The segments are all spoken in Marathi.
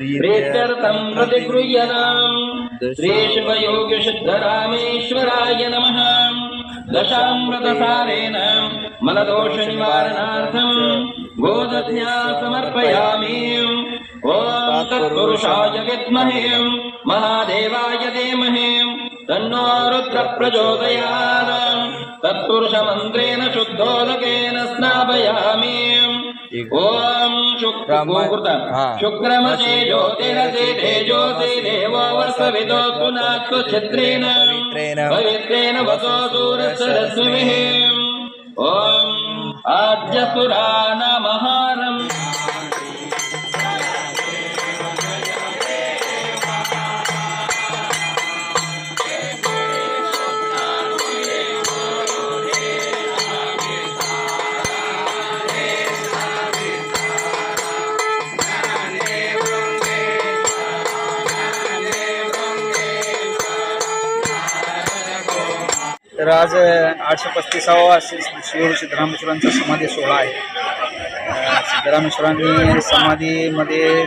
दत्तं प्रीत्यर्थं प्रतिगृह्यताम् श्रीशिवयोगिसिद्धरामेश्वराय नमः। दशामृतसारेण मलदोषनिवारणार्थं गोदध्या समर्पयामि ॐ तत्पुरुषाय विद्महे महादेवाय धीमहि। तन्नो रुद्र प्रचोदयात् तत्पुरुषमन्त्रेण शुद्धोदकेन स्नापयामि। ॐ शुक्रमूर्त हा. शुक्रमसे ज्योतिरसे तेजोसे देवो वर्षविदो पुनाक्तु छिद्रेण। पवित्रेण वसो सूरसरस्मिः ॐ आद्यपुराणमहारम् तर आज आठशे पस्तीसावा शिव सिद्धरामेश्वरांचा समाधी सोहळा आहे. सिद्धरामेश्वरांनी समाधीमध्ये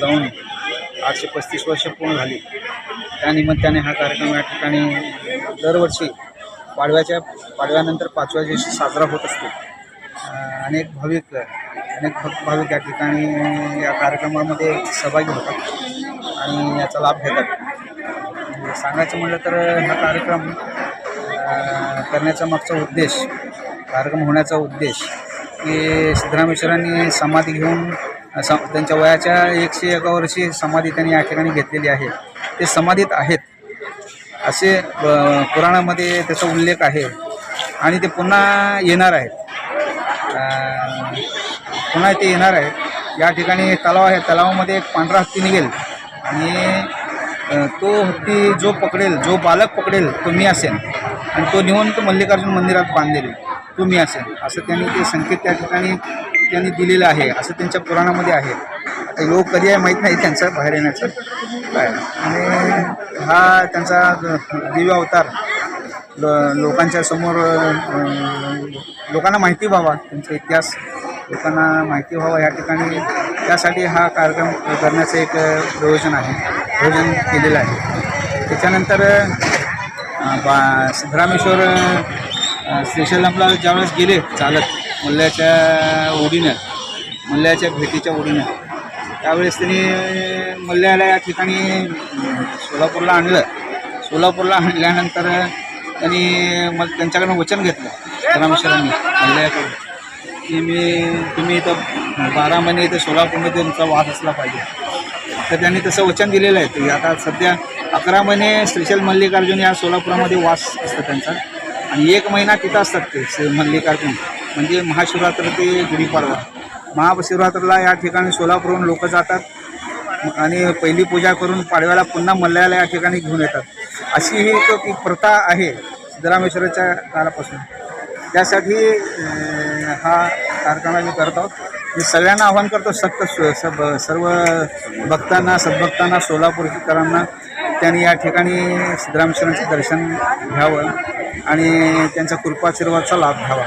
जाऊन आठशे पस्तीस वर्ष पूर्ण झाली. त्यानिमित्ताने हा कार्यक्रम या ठिकाणी दरवर्षी पाडव्याच्या पाडव्यानंतर पाचव्या दिवशी साजरा होत असतो. अनेक भाविक अनेक भक्त भाविक या ठिकाणी या कार्यक्रमामध्ये सहभागी होतात आणि याचा लाभ घेतात. सांगायचं म्हटलं तर हा कार्यक्रम करण्याचा मागचा उद्देश कार्यक्रम होण्याचा उद्देश की सिद्धरामेश्वरांनी समाधी घेऊन सम त्यांच्या वयाच्या एकशे एका वर्षी समाधी त्यांनी या ठिकाणी घेतलेली आहे. ते समाधीत आहेत असे पुराणामध्ये त्याचा उल्लेख आहे आणि ते पुन्हा येणार आहेत. पुन्हा ते येणार आहेत. या ठिकाणी तलाव आहे. तलावामध्ये एक पांढरा हत्ती निघेल आणि तो हत्ती जो पकडेल जो बालक पकडेल तो मी असेन. आणि तो नेऊन तो मल्लिकार्जुन मंदिरात बांधेल तो मी असेल असं त्यांनी ते संकेत त्या ठिकाणी त्यांनी दिलेलं आहे असं त्यांच्या पुराणामध्ये आहे. आता योग कधी आहे माहीत नाही त्यांचा बाहेर येण्याचं. काय? आणि हा त्यांचा दिव्य अवतार लोकांच्या समोर लोकांना माहिती व्हावा त्यांचा इतिहास लोकांना माहिती व्हावा या ठिकाणी. त्यासाठी हा कार्यक्रम करण्याचं एक प्रयोजन आहे. भोजन केलेलं आहे. त्याच्यानंतर बा सिद्धरामेश्वर अ, श्रीशैलमला ज्यावेळेस गेले चालत मल्ल्याच्या ओढीनं मल्ल्याच्या भेटीच्या ओढीनं त्यावेळेस त्यांनी मल्ल्याला या ठिकाणी सोलापूरला आणलं. सोलापूरला आणल्यानंतर त्यांनी मग त्यांच्याकडनं वचन घेतलं सिद्धरामेश्वरांनी मल्ल्याकडून. की मी तुम्ही इथं बारा महिने इथं सोलापूरमध्ये तुमचा वाद असला पाहिजे. तर त्यांनी तसं वचन दिलेलं आहे. की आता सध्या अकरा महिने श्रीशैल मल्लिकार्जुन या सोलापुरामध्ये वास असतं त्यांचा. आणि एक महिना तिथं असतात ते श्री मल्लिकार्जुन. म्हणजे महाशिवरात्र ते गुढीपाडवा. महाशिवरात्रीला या ठिकाणी सोलापूरहून लोक जातात आणि पहिली पूजा करून पाडव्याला पुन्हा मल्ल्याला या ठिकाणी घेऊन येतात. अशी ही एक ती प्रथा आहे सिद्धरामेश्वराच्या काळापासून. त्यासाठी हा कार्यक्रम आम्ही करत आहोत. मी सगळ्यांना आवाहन करतो सक्त स- सब सर्व भक्तांना सद्भक्तांना सोलापूरकरांना त्यांनी या ठिकाणी सिद्धरामेश्वरांचं दर्शन घ्यावं आणि त्यांचा कृपाशीर्वादचा लाभ घ्यावा.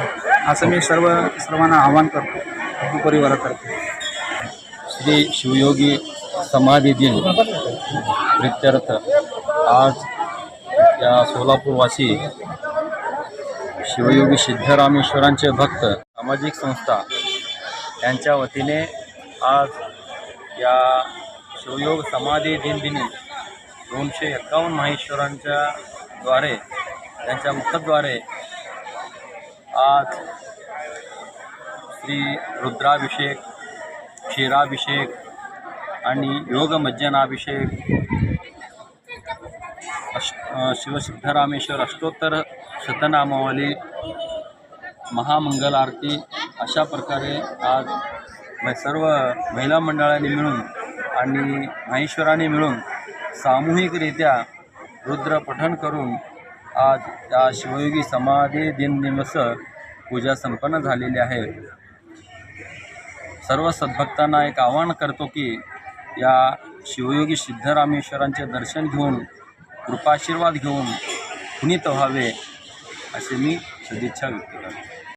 असं मी सर्व सर्वांना आवाहन करतो परिवारातर्फे करतो. श्री शिवयोगी समाधी दिन प्रित्यर्थ आज या सोलापूरवासी शिवयोगी सिद्धरामेश्वरांचे भक्त सामाजिक संस्था यांच्या वतीने आज या शिवयोग समाधी दिनदिनी दोनशे एक्कावन्न माहेश्वरांच्या द्वारे त्यांच्या मुखद्वारे आज श्री रुद्राभिषेक क्षीराभिषेक आणि योगमज्जनाभिषेक अश शिवसिद्धरामेश्वर अष्टोत्तर शतनामावली महामंगल आरती अशा प्रकारे आज सर्व महिला मंडळाने मिळून आणि माहेश्वरांनी मिळून सामूहिकरित्या रुद्र पठण करून आज त्या शिवयोगी समाधी दिनदिवस पूजा संपन्न झालेली आहे. सर्व सद्भक्तांना एक आवाहन करतो की या शिवयोगी सिद्धरामेश्वरांचे दर्शन घेऊन कृपाशीर्वाद घेऊन पुनीत व्हावे असे मी सदिच्छा व्यक्त करतो.